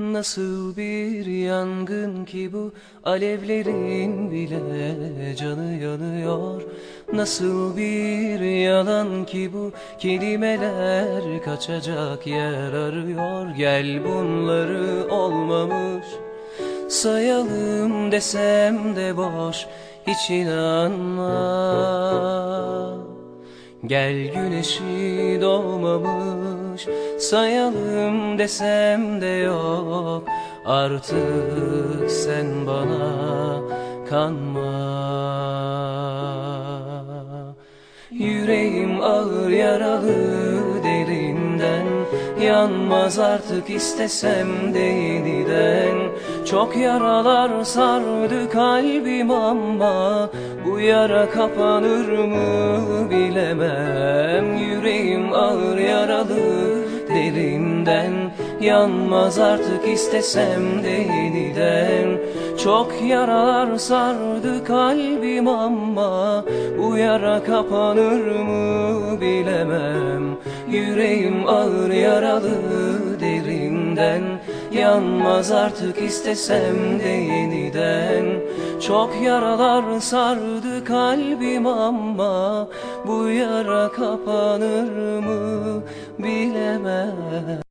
Nasıl bir yangın ki bu? Alevlerin bile canı yanıyor. Nasıl bir yalan ki bu? Kelimeler kaçacak yer arıyor. Gel bunları olmamış. Sayalım desem de boş. Hiç inanma Gel güneşi doğmamış sayalım desem de yok. Artık sen bana kanma. Yüreğim ağır yaralı derinden Yanmaz artık istesem de yeniden. Çok yaralar sardı kalbim ama Bu yara kapanır mı bilemem Yüreğim ağır yaralı derinden Yanmaz artık istesem de yeniden. Çok yaralar sardı kalbim ama Bu yara kapanır mı bilemem. Yüreğim ağır yaralı derinden Yanmaz artık istesem de yeniden Çok yaralar sardı kalbim ama Bu yara kapanır mı bilemem